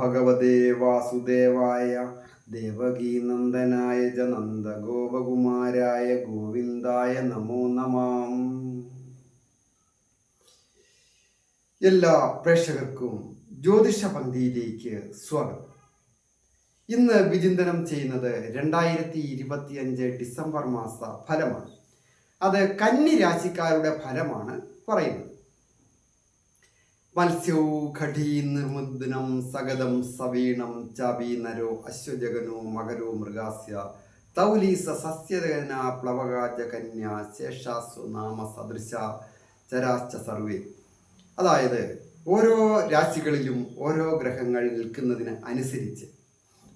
ഭഗവതേ വാസുദേവായ ദേവകീനന്ദനായ നന്ദനായ ഗോപകുമാരായ ഗോവിന്ദായ നമോ നമാം. എല്ലാ പ്രേക്ഷകർക്കും ജ്യോതിഷ പന്തിയിലേക്ക് സ്വാഗതം. ഇന്ന് വിചിന്തനം ചെയ്യുന്നത് രണ്ടായിരത്തി ഇരുപത്തിയഞ്ച് ഡിസംബർ മാസ ഫലമാണ്. അത് കന്നി രാശിക്കാരുടെ ഫലമാണ് പറയുന്നത്. മത്സ്യവും ഘടീ നിർമുദ്നം സഗതം സവീണം ചാബീനരോ അശ്വജഗനോ മകരോ മൃഗാസ്യ. തൗലീസ പ്ലവകാജ കന്യ ശേഷാസ്വ നാമ സദൃശ ചരാശ്ച സർവേ. അതായത് ഓരോ രാശികളിലും ഓരോ ഗ്രഹങ്ങൾ നിൽക്കുന്നതിന് അനുസരിച്ച്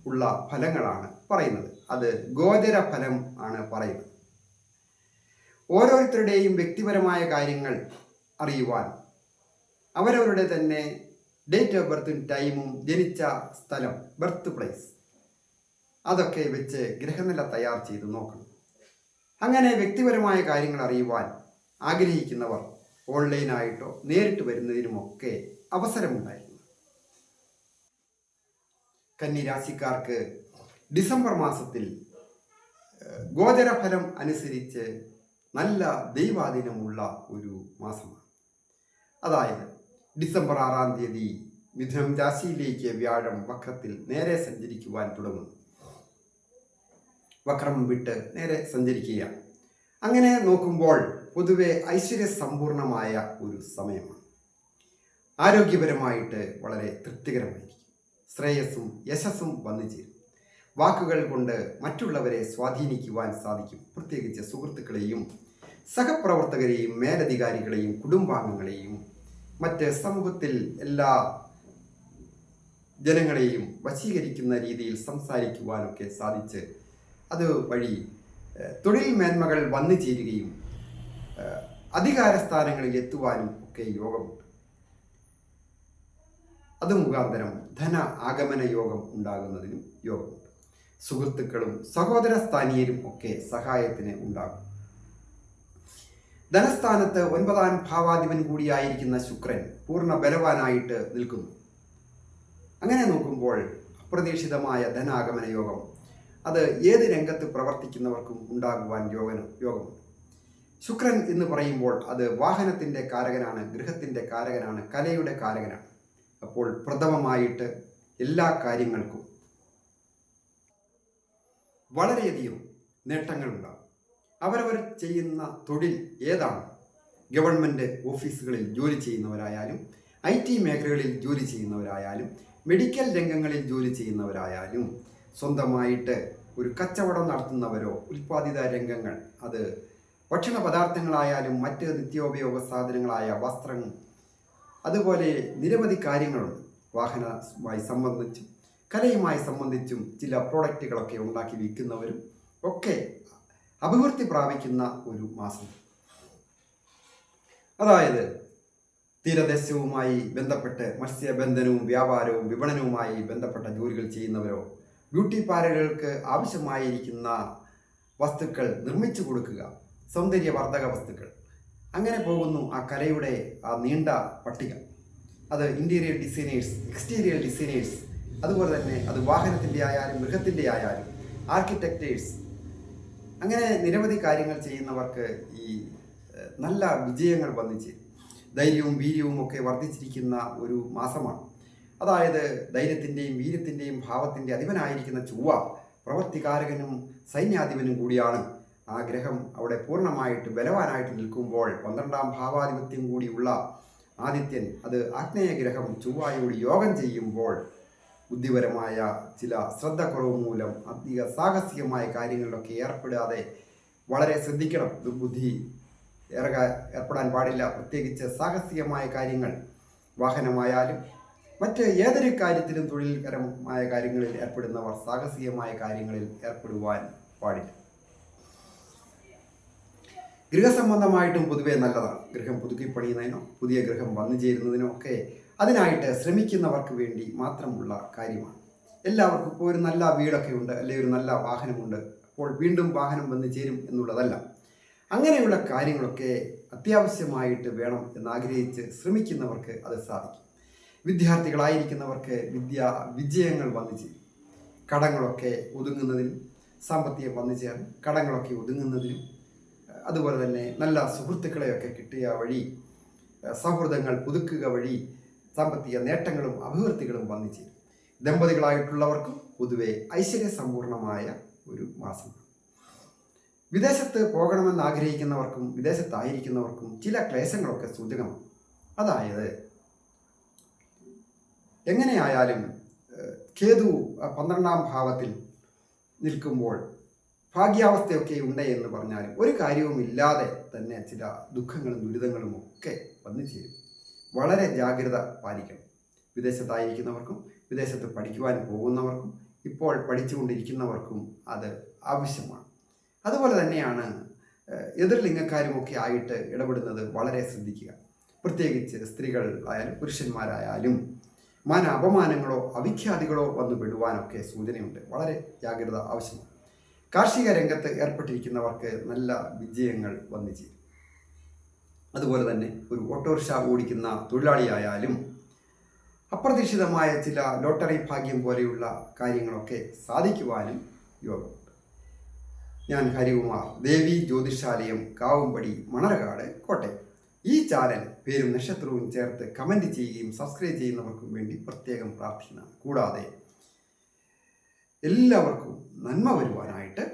ഉള്ള ഫലങ്ങളാണ് പറയുന്നത്. അത് ഗോചര ഫലം ആണ് പറയുന്നത്. ഓരോരുത്തരുടെയും വ്യക്തിപരമായ കാര്യങ്ങൾ അറിയുവാൻ അവരവരുടെ തന്നെ ഡേറ്റ് ഓഫ് ബർത്തും ടൈമും ജനിച്ച സ്ഥലം ബർത്ത് പ്ലേസ് അതൊക്കെ വെച്ച് ഗ്രഹനില തയ്യാർ ചെയ്ത് നോക്കണം. അങ്ങനെ വ്യക്തിപരമായ കാര്യങ്ങൾ അറിയുവാൻ ആഗ്രഹിക്കുന്നവർ ഓൺലൈനായിട്ടോ നേരിട്ട് വരുന്നതിനുമൊക്കെ അവസരമുണ്ടായിരുന്നു. കന്നിരാശിക്കാർക്ക് ഡിസംബർ മാസത്തിൽ ഗോചരഫലം അനുസരിച്ച് നല്ല ദൈവാധീനമുള്ള ഒരു മാസമാണ്. അതായത് ഡിസംബർ ആറാം തീയതി മിഥുനം രാശിയിലേക്ക് വ്യാഴം വക്രത്തിൽ നേരെ സഞ്ചരിക്കുവാൻ തുടങ്ങും വക്രം വിട്ട് നേരെ സഞ്ചരിക്കുകയാണ്. അങ്ങനെ നോക്കുമ്പോൾ പൊതുവെ ഐശ്വര്യ സമ്പൂർണമായ ഒരു സമയമാണ്. ആരോഗ്യപരമായിട്ട് വളരെ തൃപ്തികരമായിരിക്കും. ശ്രേയസ്സും യശസ്സും വന്നു ചേരും. വാക്കുകൾ കൊണ്ട് മറ്റുള്ളവരെ സ്വാധീനിക്കുവാൻ സാധിക്കും. പ്രത്യേകിച്ച് സുഹൃത്തുക്കളെയും സഹപ്രവർത്തകരെയും മേലധികാരികളെയും കുടുംബാംഗങ്ങളെയും മറ്റ് സമൂഹത്തിൽ എല്ലാ ജനങ്ങളെയും വശീകരിക്കുന്ന രീതിയിൽ സംസാരിക്കുവാനൊക്കെ സാധിച്ച് അത് വഴി തൊഴിൽ മേന്മകൾ വന്നു ചേരുകയും അധികാരസ്ഥാനങ്ങളിൽ അധികാര സ്ഥാനങ്ങളിൽ എത്തുവാനും ഒക്കെ യോഗമുണ്ട്. അത് മുഖാന്തരം ധന ആഗമന യോഗം ഉണ്ടാകുന്നതിനും യോഗമുണ്ട്. സുഹൃത്തുക്കളും സഹോദര സ്ഥാനീയരും ഒക്കെ സഹായത്തിന് ഉണ്ടാകും. ധനസ്ഥാനത്ത് ഒൻപതാം ഭാവാധിപൻ കൂടിയായിരിക്കുന്ന ശുക്രൻ പൂർണ ബലവാനായിട്ട് നിൽക്കുന്നു. അങ്ങനെ നോക്കുമ്പോൾ അപ്രതീക്ഷിതമായ ധനാഗമന യോഗം. അത് ഏത് രംഗത്ത് പ്രവർത്തിക്കുന്നവർക്കും ഉണ്ടാകുവാൻ യോഗന യോഗമുണ്ട് ശുക്രൻ എന്ന് പറയുമ്പോൾ അത് വാഹനത്തിന്റെ കാരകനാണ് ഗൃഹത്തിന്റെ കാരകനാണ് കലയുടെ കാരകനാണ്. അപ്പോൾ പ്രഥമമായിട്ട് എല്ലാ കാര്യങ്ങൾക്കും വളരെയധികം നേട്ടങ്ങളുണ്ടാകും. അവരവർ ചെയ്യുന്ന തൊഴിൽ ഏതാണ്? ഗവൺമെന്റ് ഓഫീസുകളിൽ ജോലി ചെയ്യുന്നവരായാലും ഐ ടി മേഖലകളിൽ ജോലി ചെയ്യുന്നവരായാലും മെഡിക്കൽ രംഗങ്ങളിൽ ജോലി ചെയ്യുന്നവരായാലും സ്വന്തമായിട്ട് ഒരു കച്ചവടം നടത്തുന്നവരോ ഉൽപ്പാദിത രംഗങ്ങൾ അത് ഭക്ഷണ പദാർത്ഥങ്ങളായാലും മറ്റ് നിത്യോപയോഗ സാധനങ്ങളായ വസ്ത്രം അതുപോലെ നിരവധി കാര്യങ്ങളുണ്ട്. വാഹനമായി സംബന്ധിച്ചും കലയുമായി സംബന്ധിച്ചും ചില പ്രോഡക്റ്റുകളൊക്കെ ഉണ്ടാക്കി വിൽക്കുന്നവരും ഒക്കെ അഭിവൃദ്ധി പ്രാപിക്കുന്ന ഒരു മാസം. അതായത് തീരദേശവുമായി ബന്ധപ്പെട്ട് മത്സ്യബന്ധനവും വ്യാപാരവും വിപണനവുമായി ബന്ധപ്പെട്ട ജോലികൾ ചെയ്യുന്നവരോ ബ്യൂട്ടി പാർലറുകൾക്ക് ആവശ്യമായിരിക്കുന്ന വസ്തുക്കൾ നിർമ്മിച്ചു കൊടുക്കുക സൗന്ദര്യവർദ്ധക വസ്തുക്കൾ. അങ്ങനെ പോകുന്നു ആ കലയുടെ ആ നീണ്ട പട്ടിക. അത് ഇന്റീരിയർ ഡിസൈനേഴ്സ് എക്സ്റ്റീരിയർ ഡിസൈനേഴ്സ് അതുപോലെ തന്നെ അത് വാഹനത്തിന്റെ ആയാലും മൃഗത്തിന്റെ ആയാലും ആർക്കിടെക്റ്റേഴ്സ് അങ്ങനെ നിരവധി കാര്യങ്ങൾ ചെയ്യുന്നവർക്ക് ഈ നല്ല വിജയങ്ങൾ വന്നിച്ച് ധൈര്യവും വീര്യവും ഒക്കെ വർദ്ധിച്ചിരിക്കുന്ന ഒരു മാസമാണ്. അതായത് ധൈര്യത്തിന്റെയും വീര്യത്തിന്റെയും ഭാവത്തിന്റെ അധിപനായിരിക്കുന്ന ചൊവ്വ പ്രവർത്തികാരകനും സൈന്യാധിപനും കൂടിയാണ്. ആ ഗ്രഹം അവിടെ പൂർണമായിട്ട് ബലവാനായിട്ട് നിൽക്കുമ്പോൾ പന്ത്രണ്ടാം ഭാവാധിപത്യം കൂടിയുള്ള ആദിത്യൻ അത് ആഗ്നേയ ഗ്രഹം ചൊവ്വായോട് യോഗം ചെയ്യുമ്പോൾ ബുദ്ധിപരമായ ചില ശ്രദ്ധക്കുറവ് മൂലം അധിക സാഹസികമായ കാര്യങ്ങളിലൊക്കെ ഏർപ്പെടാതെ വളരെ ശ്രദ്ധിക്കണം. ദുർബുദ്ധി ഏറെ ഏർപ്പെടാൻ പാടില്ല. പ്രത്യേകിച്ച് സാഹസികമായ കാര്യങ്ങൾ വാഹനമായാലും മറ്റ് ഏതൊരു കാര്യത്തിലും തൊഴിൽകരമായ കാര്യങ്ങളിൽ ഏർപ്പെടുന്നവർ സാഹസികമായ കാര്യങ്ങളിൽ ഏർപ്പെടുവാൻ പാടില്ല. ഗൃഹസംബന്ധമായിട്ടും പൊതുവെ നല്ലതാണ്. ഗൃഹം പുതുക്കി പണിയുന്നതിനോ പുതിയ ഗൃഹം വന്നു ചേരുന്നതിനോ ഒക്കെ അതിനായിട്ട് ശ്രമിക്കുന്നവർക്ക് വേണ്ടി മാത്രമുള്ള കാര്യമാണ്. എല്ലാവർക്കും ഇപ്പോൾ ഒരു നല്ല വീടൊക്കെ ഉണ്ട് അല്ലെങ്കിൽ ഒരു നല്ല വാഹനമുണ്ട് അപ്പോൾ വീണ്ടും വാഹനം വന്നു ചേരും എന്നുള്ളതല്ല. അങ്ങനെയുള്ള കാര്യങ്ങളൊക്കെ അത്യാവശ്യമായിട്ട് വേണം എന്നാഗ്രഹിച്ച് ശ്രമിക്കുന്നവർക്ക് അത് സാധിക്കും. വിദ്യാർത്ഥികളായിരിക്കുന്നവർക്ക് വിദ്യ വിജയങ്ങൾ വന്നു ചേരും. കടങ്ങളൊക്കെ ഒതുങ്ങുന്നതിനും സാമ്പത്തികം വന്നു ചേർന്ന് കടങ്ങളൊക്കെ ഒതുങ്ങുന്നതിനും അതുപോലെ തന്നെ നല്ല സുഹൃത്തുക്കളെയൊക്കെ കിട്ടിയ വഴി സൗഹൃദങ്ങൾ പുതുക്കുക വഴി സാമ്പത്തിക നേട്ടങ്ങളും അഭിവൃദ്ധികളും വന്നു ചേരും ദമ്പതികളായിട്ടുള്ളവർക്കും പൊതുവെ ഐശ്വര്യസമ്പൂർണമായ ഒരു മാസം വിദേശത്ത് പോകണമെന്ന് ആഗ്രഹിക്കുന്നവർക്കും വിദേശത്തായിരിക്കുന്നവർക്കും ചില ക്ലേശങ്ങളൊക്കെ സൂചകമാണ്. അതായത് എങ്ങനെയായാലും കേതു പന്ത്രണ്ടാം ഭാവത്തിൽ നിൽക്കുമ്പോൾ ഭാഗ്യാവസ്ഥയൊക്കെ ഉണ്ട് എന്ന് പറഞ്ഞാലും ഒരു കാര്യവും ഇല്ലാതെ തന്നെ ചില ദുഃഖങ്ങളും ദുരിതങ്ങളും ഒക്കെ വന്നു ചേരും വളരെ ജാഗ്രത പാലിക്കണം. വിദേശത്തായിരിക്കുന്നവർക്കും വിദേശത്ത് പഠിക്കുവാൻ പോകുന്നവർക്കും ഇപ്പോൾ പഠിച്ചുകൊണ്ടിരിക്കുന്നവർക്കും അത് ആവശ്യമാണ്. അതുപോലെ തന്നെയാണ് എതിർലിംഗക്കാരുമൊക്കെ ആയിട്ട് ഇടപെടുന്നത് വളരെ ശ്രദ്ധിക്കുക. പ്രത്യേകിച്ച് സ്ത്രീകൾ ആയാലും പുരുഷന്മാരായാലും മാന അപമാനങ്ങളോ അവിഖ്യാതികളോ വന്നു വിടുവാനൊക്കെ സൂചനയുണ്ട്. വളരെ ജാഗ്രത ആവശ്യമാണ്. കാർഷിക രംഗത്ത് ഏർപ്പെട്ടിരിക്കുന്നവർക്ക് നല്ല വിജയങ്ങൾ വന്നു ചേരും. അതുപോലെ തന്നെ ഒരു ഓട്ടോറിക്ഷ ഓടിക്കുന്ന തൊഴിലാളിയായാലും അപ്രതീക്ഷിതമായ ചില ലോട്ടറി ഭാഗ്യം പോലെയുള്ള കാര്യങ്ങളൊക്കെ സാധിക്കുവാനും യോഗമുണ്ട്. ഞാൻ ഹരികുമാർ ദേവി ജ്യോതിഷാലയം കാവുംപടി മണർകാട് കോട്ടയം. ഈ ചാനൽ പേരും നക്ഷത്രവും ചേർത്ത് കമന്റ് ചെയ്യുകയും സബ്സ്ക്രൈബ് ചെയ്യുന്നവർക്കും വേണ്ടി പ്രത്യേകം പ്രാർത്ഥിക്കുന്നതാണ്. കൂടാതെ എല്ലാവർക്കും നന്മ വരുവാനായിട്ട്